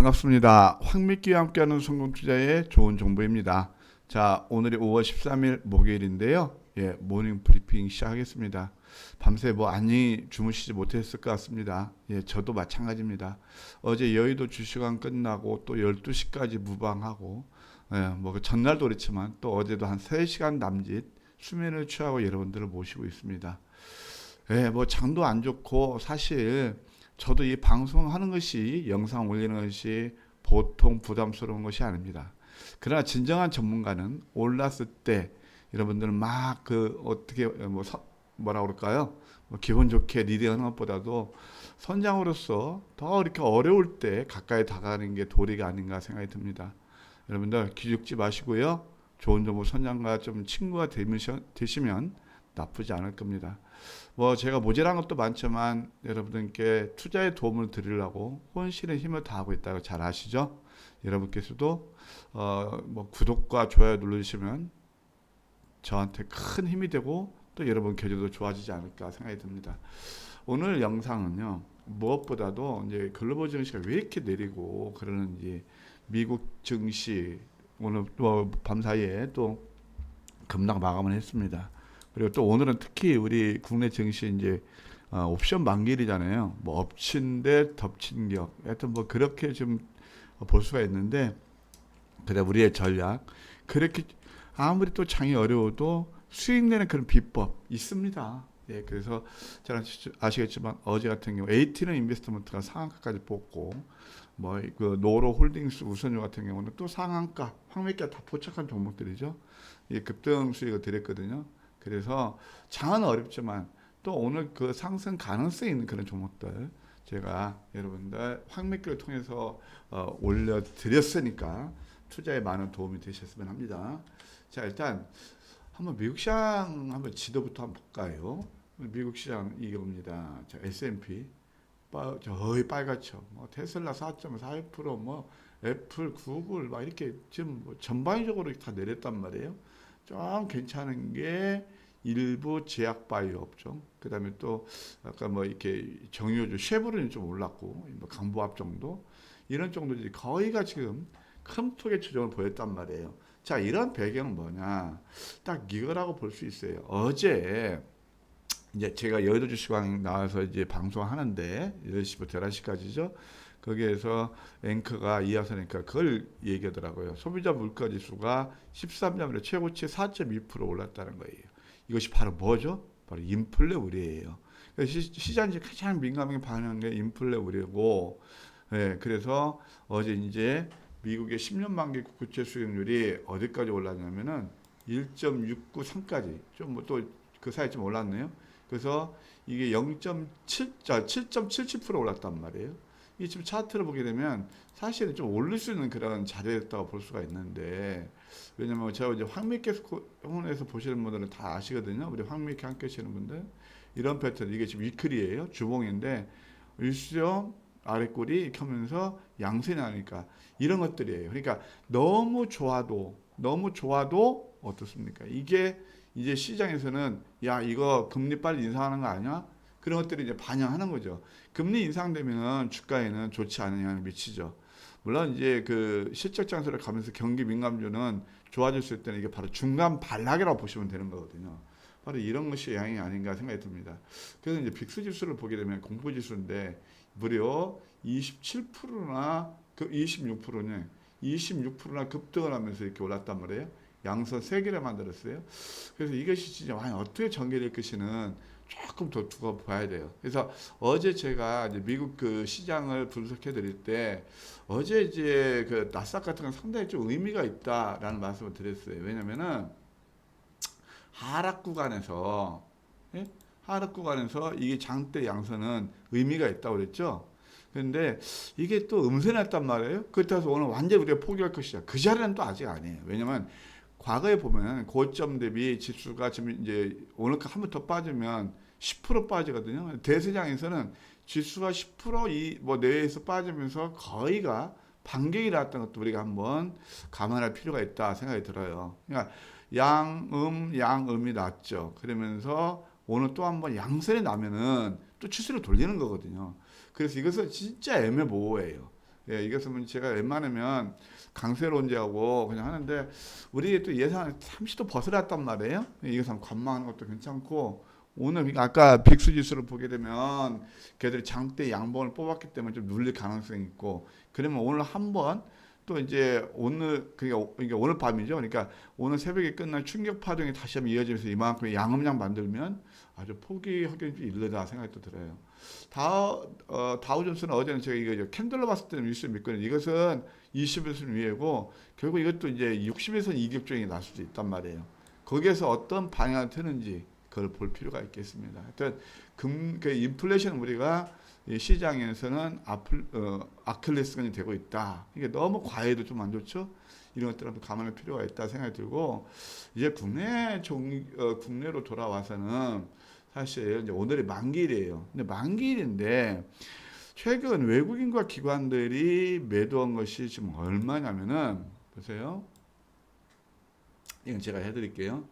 반갑습니다. 황미끼와 함께하는 성공 투자의 좋은 정보입니다. 자, 오늘이 5월 13일 목요일인데요. 예, 모닝 브리핑 시작하겠습니다. 밤새 뭐 안녕히 주무시지 못했을 것 같습니다. 예, 저도 마찬가지입니다. 어제 여의도 주시간 끝나고 또 12시까지 무방하고, 예, 뭐그 전날도 그렇지만 또 어제도 한 3시간 남짓 수면을 취하고 여러분들을 모시고 있습니다. 예, 뭐 장도 안 좋고 사실 저도 이 방송하는 것이 영상 올리는 것이 보통 부담스러운 것이 아닙니다. 그러나 진정한 전문가는 올랐을 때 여러분들은 막 그 어떻게 뭐 서- 뭐라 그럴까요? 뭐 기분 좋게 리딩하는 것보다도 선장으로서 더 이렇게 어려울 때 가까이 다가가는 게 도리가 아닌가 생각이 듭니다. 여러분들 기죽지 마시고요. 좋은 정보 선장과 좀 친구가 되시면 나쁘지 않을 겁니다. 뭐 제가 모자란 것도 많지만 여러분들께 투자에 도움을 드리려고 혼신의 힘을 다하고 있다고 잘 아시죠? 여러분께서도 어 뭐 구독과 좋아요 눌러주시면 저한테 큰 힘이 되고 또 여러분 계좌도 좋아지지 않을까 생각이 듭니다. 오늘 영상은요 무엇보다도 이제 글로벌 증시가 왜 이렇게 내리고 그러는지 미국 증시 오늘 또 밤사이에 또 급락 마감을 했습니다. 그리고 또 오늘은 특히 우리 국내 증시 이제 어, 옵션 만기일이잖아요. 뭐 엎친 데 덮친 격. 하여튼 뭐 그렇게 좀 볼 수가 있는데 그래 우리의 전략 그렇게 아무리 또 장이 어려워도 수익 내는 그런 비법 있습니다. 예, 그래서 잘 아시- 아시겠지만 어제 같은 경우 에이티는 인베스트먼트가 상한가까지 뽑고 뭐 그 노로 홀딩스 우선주 같은 경우는 또 상한가 황매기가 다 포착한 종목들이죠. 이 급등 수익을 드렸거든요. 그래서 장은 어렵지만 또 오늘 그 상승 가능성이 있는 그런 종목들 제가 여러분들 황매기를 통해서 어, 올려드렸으니까 투자에 많은 도움이 되셨으면 합니다. 자 일단 한번 미국 시장 한번 지도부터 한번 볼까요? 미국 시장 이겁니다. 자 S&P 빠, 저의 빨갛죠. 뭐 테슬라 4.41%뭐 애플, 구글 막 이렇게 지금 뭐 전반적으로 다 내렸단 말이에요. 좀 괜찮은 게 일부 제약 바이오 업종, 그 다음에 또 아까 뭐 이렇게 정유주 쉐보론이 좀 올랐고 뭐 강보합 정도 이런 정도지 거의가 지금 큰 폭의 추정을 보였단 말이에요. 자 이런 배경은 뭐냐? 딱 이거라고 볼 수 있어요. 어제 이제 제가 여의도 주식왕 나와서 이제 방송하는데 10시부터 11시까지죠. 거기에서 앵커가 이하선 앵커가 그걸 얘기하더라고요. 소비자 물가 지수가 13년으로 최고치 4.2% 올랐다는 거예요. 이것이 바로 뭐죠? 바로 인플레 우려예요. 시장이 가장 민감하게 반응한 게 인플레 우려고, 예, 그래서 어제 이제 미국의 10년 만기 국채 수익률이 어디까지 올랐냐면은 1.693까지 좀 뭐 또 그 사이 좀 올랐네요. 그래서 이게 0.7, 자, 7.77% 올랐단 말이에요. 이 지금 차트를 보게 되면 사실은 좀 올릴 수 있는 그런 자리였다고 볼 수가 있는데 왜냐면 제가 이제 황미케 혼에서 보시는 분들은 다 아시거든요. 우리 황미케 함께 하시는 분들 이런 패턴 이게 지금 위클이에요. 주봉인데 일수령 아래꼬리 이렇게 하면서 양세 나니까 이런 것들이에요. 그러니까 너무 좋아도 너무 좋아도 어떻습니까? 이게 이제 시장에서는 야 이거 금리 빨리 인상하는 거 아니야? 그런 것들이 이제 반영하는 거죠. 금리 인상되면 주가에는 좋지 않은 영향을 미치죠. 물론 이제 그 실적 장세를 가면서 경기 민감주는 좋아질 때는 이게 바로 중간 반락이라고 보시면 되는 거거든요. 바로 이런 것이 영향이 아닌가 생각이 듭니다. 그래서 이제 빅스 지수를 보게 되면 공포 지수인데 무려 27%나 그 26%는 26%나 급등을 하면서 이렇게 올랐단 말이에요. 양선 세 개를 만들었어요. 그래서 이것이 진짜 과연 어떻게 전개될 것이는 조금 더 두고 봐야 돼요. 그래서 어제 제가 미국 그 시장을 분석해 드릴 때 어제 이제 그 나스닥 같은 건 상당히 좀 의미가 있다라는 말씀을 드렸어요. 왜냐면은 하락 구간에서 예? 하락 구간에서 이게 장대 양선은 의미가 있다고 그랬죠. 근데 이게 또 음세 났단 말이에요. 그렇다고 오늘 완전히 우리가 포기할 것이야. 그 자리는 또 아직 아니에요. 왜냐면 과거에 보면 고점 대비 지수가 지금 이제 오늘 한번 더 빠지면 10% 빠지거든요. 대세장에서는 지수가 10%이뭐 내에서 빠지면서 거의가 반격이 나왔던 것도 우리가 한번 감안할 필요가 있다 생각이 들어요. 그러니까 양음 양음이 났죠. 그러면서 오늘 또 한번 양선이 나면은 또 추세를 돌리는 거거든요. 그래서 이것은 진짜 애매모호해요. 예, 이것은 제가 웬만하면 강세론제하고 그냥 하는데 우리 또 예산 30도 벗어났단 말이에요. 이것은 관망하는 것도 괜찮고 오늘 그러니까 아까 빅스 지수를 보게 되면 걔들이 장대 양봉을 뽑았기 때문에 좀 눌릴 가능성이 있고 그러면 오늘 한번 또 이제 오늘 그러니까 오늘 밤이죠. 그러니까 오늘 새벽에 끝난 충격 파동이 다시 한번 이어지면서 이만큼 양음량 만들면 아주 포기하기는 좀 이르다 생각이 또 들어요. 다우 어, 다우존스는 어제는 제가 이거 캔들로 봤을 때는 뉴스 믿거든요. 이것은 20에서는 위에고 결국 이것도 이제 60에서 이격적이 날 수도 있단 말이에요. 거기에서 어떤 방향을 트는지 그걸 볼 필요가 있겠습니다. 하여튼 금, 그 인플레이션 우리가 이 시장에서는 아플, 어, 아킬레스건이 되고 있다. 이게 너무 과해도 좀 안 좋죠. 이런 것들은 또 감안할 필요가 있다 생각이 들고 이제 국내 종, 어, 국내로 돌아와서는 사실 이제 오늘이 만기일이에요. 근데 만기일인데 최근 외국인과 기관들이 매도한 것이 지금 얼마냐면은 보세요. 이건 제가 해드릴게요.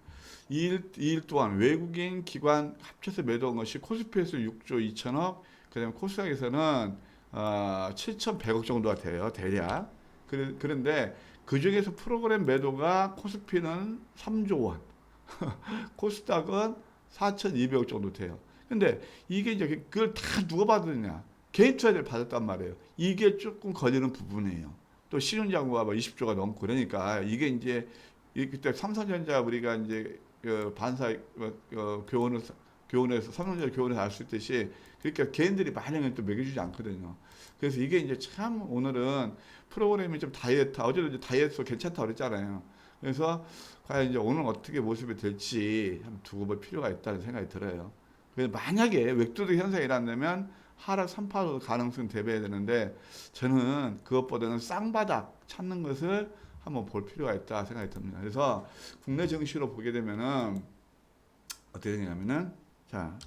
2일, 2일 동안 외국인 기관 합쳐서 매도한 것이 코스피에서 6조 2천억, 그 다음에 코스닥에서는 어, 7,100억 정도가 돼요, 대략. 그래, 그런데 그 중에서 프로그램 매도가 코스피는 3조 원, 코스닥은 4,200억 정도 돼요. 근데 이게 이제 그걸 다 누가 받느냐? 개인 투자자를 받았단 말이에요. 이게 조금 걸리는 부분이에요. 또 신용장부가 뭐 20조가 넘고 그러니까 이게 이제 이 그때 삼성전자 우리가 이제 그 반사 어, 어, 교원을 교원에서 삼성전자 교원에서 알수 있듯이 그러니까 개인들이 많이 또 매겨주지 않거든요. 그래서 이게 이제 참 오늘은 프로그램이 좀 다이어트 어제도 이제 다이어트 괜찮다 그랬잖아요. 그래서 과연 이제 오늘 어떻게 모습이 될지 한번 두고 볼 필요가 있다는 생각이 들어요. 그래서 만약에 웹도드 현상이 일어나면 하락 3파도 가능성 대비해야 되는데 저는 그것보다는 쌍바닥 찾는 것을 한번 볼 필요가 있다 생각이 듭니다. 그래서 국내 증시로 보게 되면은 어떻게 되냐면은 자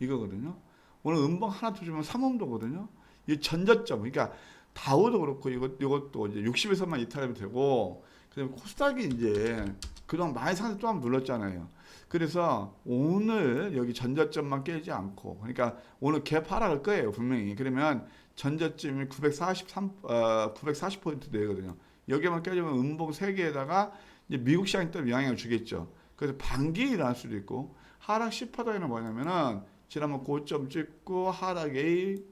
이거거든요. 오늘 음봉 하나 더 주면 삼음도거든요. 이 전저점 그러니까 다우도 그렇고 이것 이것도 이제 60에서만 이탈하면 되고 그다음에 코스닥이 이제 그동안 많이 상승 또 한번 눌렀잖아요. 그래서 오늘 여기 전저점만 깨지 않고 그러니까 오늘 갭 하락을 거예요 분명히 그러면 전저점이 943 어, 940 포인트 되거든요. 여기만 깨지면 음봉 3개에다가 이제 미국 시장이 또 영향을 주겠죠. 그래서 반기에 일어날 수도 있고 하락 10%에는 뭐냐면은 지난번 고점 찍고 하락 A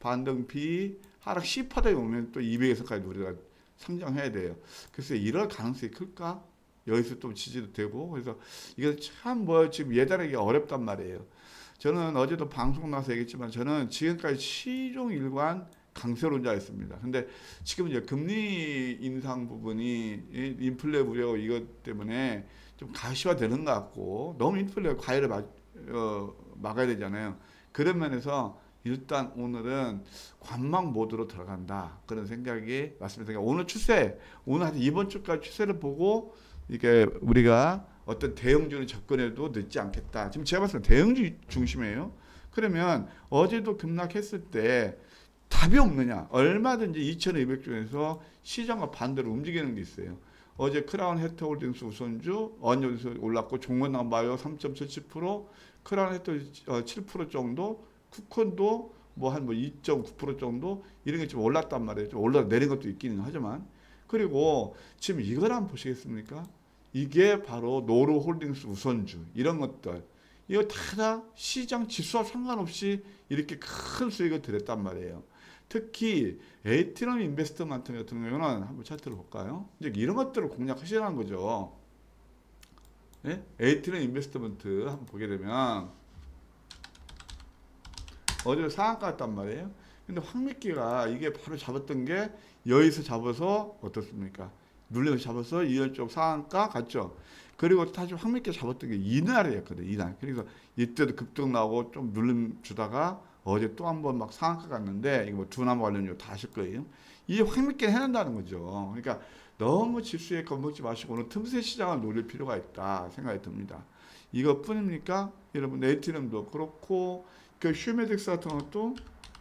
반등 B 하락 10%에 오면 또 200에서까지 우리가 상장해야 돼요. 그래서 이럴 가능성이 클까? 여기서 또 지지도 되고 그래서 이게 참 뭐 지금 예단하기 어렵단 말이에요. 저는 어제도 방송 나서 얘기했지만 저는 지금까지 시종 일관 강세론자였습니다. 근데 지금 이제 금리 인상 부분이 이 인플레 우려 이것 때문에 좀 가시화되는 것 같고 너무 인플레 과열을 막, 어, 막아야 되잖아요. 그런 면에서 일단 오늘은 관망 모드로 들어간다 그런 생각이 맞습니다. 오늘 추세 오늘 한 이번 주까지 추세를 보고 이게 우리가 어떤 대형주는 접근해도 늦지 않겠다. 지금 제가 봤을 때 대형주 중심이에요. 그러면 어제도 급락했을 때 답이 없느냐? 얼마든지 2,200 중에서 시장과 반대로 움직이는 게 있어요. 어제 크라운 해터홀딩스 우선주 언저에서 올랐고 종건남바이오 3.77% 크라운 해터 7% 정도 쿠콘도 뭐 한 뭐 2.9% 정도 이런 게 좀 올랐단 말이에요. 좀 올라 내린 것도 있기는 하지만 그리고 지금 이걸 한번 보시겠습니까? 이게 바로 노르홀딩스 우선주 이런 것들 이거 다 시장 지수와 상관없이 이렇게 큰 수익을 들였단 말이에요. 특히 에이티넘 인베스트먼트 같은 경우는 한번 차트를 볼까요? 이제 이런 것들을 공략하시라는 거죠. 네? 에이티넘 인베스트먼트 한번 보게 되면 어제 상한가였단 말이에요. 근데 황미끼가 이게 바로 잡았던 게 여기서 잡아서 어떻습니까? 눌려서 잡아서 이열 쪽 상한가 갔죠. 그리고 다시 황미끼 잡았던 게 이날이었거든. 이날. 그래서 이때도 급등 나오고 좀 눌림 주다가 어제 또 한 번 막 상한가 갔는데 이거 뭐 두나무 관련료 다 하실 거예요. 이 황미끼 해낸다는 거죠. 그러니까 너무 지수에 겁먹지 마시고 오늘 틈새 시장을 노릴 필요가 있다 생각이 듭니다. 이것뿐입니까? 여러분 네이티넘도 그렇고 그 휴메딕스 같은 것도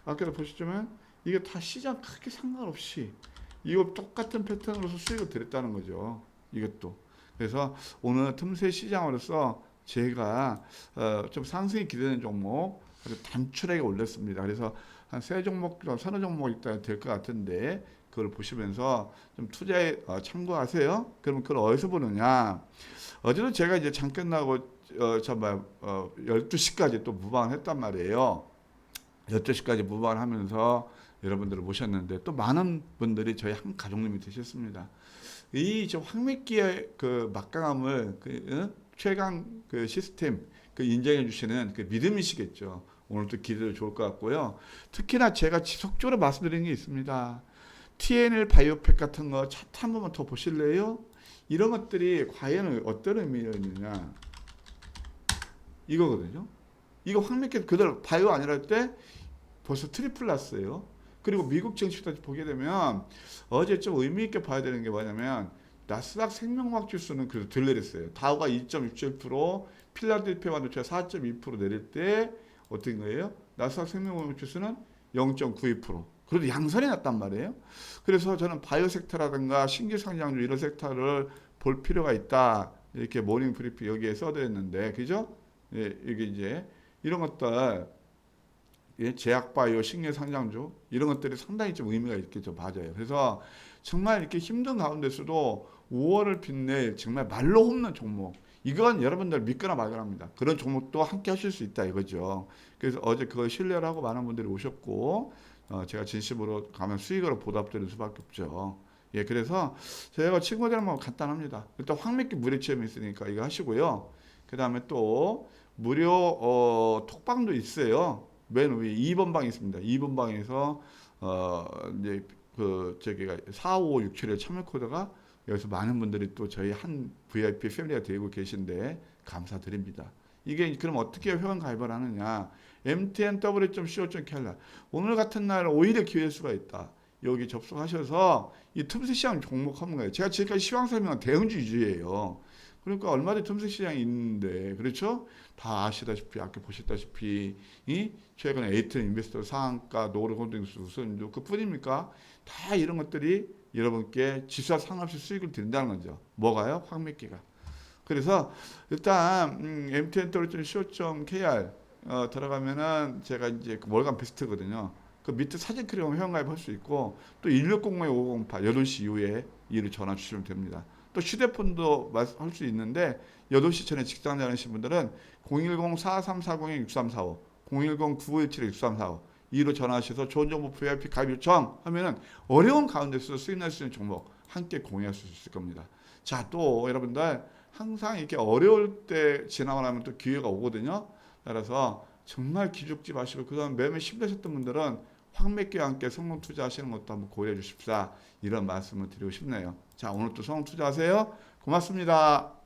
아까도 보셨지만 이게 다 시장 크게 상관없이 이거 똑같은 패턴으로서 수익을 드렸다는 거죠. 이것도. 그래서 오늘 틈새 시장으로서 제가 어, 좀 상승이 기대되는 종목 단출하게 올렸습니다. 그래서 한 세 종목, 서너 종목 있다 될것 같은데 그걸 보시면서 좀 투자에 어, 참고하세요. 그러면 그걸 어디서 보느냐? 어제도 제가 이제 장 끝나고 어, 정말 어, 12시까지 또 무방을 했단 말이에요. 12시까지 무방을 하면서 여러분들을 모셨는데 또 많은 분들이 저희 한 가족님이 되셨습니다. 이저 황미기의 그 막강함을 그 어? 최강 그 시스템 그 인정해 주시는 그 믿음이시겠죠. 오늘도 기대도 좋을 것 같고요. 특히나 제가 지속적으로 말씀드리는 게 있습니다. TNL 바이오팩 같은 거 차트 한 번만 더 보실래요? 이런 것들이 과연 어떤 의미가 있느냐 이거거든요. 이거 황미기 그대로 바이오 아니라 할때 벌써 트리플 났어요. 그리고 미국 증시도 보게 되면 어제 좀 의미 있게 봐야 되는 게 뭐냐면 나스닥 생명과학 지수는 그래도 덜 내렸어요. 다우가 2.67%, 필라델피아 반도체가 4.2% 내릴 때 어떤 거예요? 나스닥 생명과학 지수는 0.92%. 그래도 양선이 났단 말이에요. 그래서 저는 바이오 섹터라든가 신규 상장주 이런 섹터를 볼 필요가 있다. 이렇게 모닝 브리핑 여기에 써드렸는데, 그죠? 예, 이게 이제 이런 것들 예, 제약바이오 신규 상장주 이런 것들이 상당히 좀 의미가 있겠죠. 맞아요. 그래서 정말 이렇게 힘든 가운데서도 5월을 빛낼 정말 말로 홈런 종목. 이건 여러분들 믿거나 말거나합니다. 그런 종목도 함께 하실 수 있다 이거죠. 그래서 어제 그걸 신뢰를 하고 많은 분들이 오셨고 어, 제가 진심으로 가면 수익으로 보답드리는 수밖에 없죠. 예, 그래서 제가 친구들은 뭐 간단합니다. 일단 황미기 무료 체험이 있으니까 이거 하시고요. 그 다음에 또 무료 어, 톡방도 있어요. 맨 위에 2번 방이 있습니다. 2번 방에서 어 이제 그 저기가 4567의 참여 코드가 여기서 많은 분들이 또 저희 한 VIP 패밀리가 되고 계신데 감사드립니다. 이게 그럼 어떻게 회원 가입을 하느냐? mtnw.co.kr 오늘 같은 날 오히려 기회일 수가 있다. 여기 접속하셔서 이 틈새 시장 종목하는 거예요. 제가 지금까지 시황 설명은 대응주 위주예요. 그러니까 얼마든지 틈새 시장이 있는데 그렇죠? 다 아시다시피 아까 보셨다시피 이 최근에 에이튼 인베스터 상한가 노르 홀딩스 우선주 그뿐입니까? 다 이런 것들이 여러분께 지수와 상관없이 수익을 드린다는 거죠. 뭐가요? 황미기가. 그래서 일단 음, MTN 떨어뜨린 co.kr 어, 들어가면은 제가 이제 그 월간 베스트거든요. 그 밑에 사진 크리움 회원가입 할 수 있고 또 1605-508 8시 이후에 이를 전화 주시면 됩니다. 또 휴대폰도 할 수 있는데 8시 전에 직장 다니신 분들은 010-4340-6345 010-9517-6345 이로 전화하셔서 좋은 정보 VIP 가입 요청 하면은 어려운 가운데서 수익 날 수 있는 종목 함께 공유할 수 있을 겁니다. 자, 또 여러분들 항상 이렇게 어려울 때 지나고 나면 또 기회가 오거든요. 따라서 정말 기죽지 마시고 그다음 매매 힘드셨던 분들은 황맥기와 함께 성공 투자하시는 것도 한번 고려해 주십사 이런 말씀을 드리고 싶네요. 자, 오늘 또 성공 투자하세요. 고맙습니다.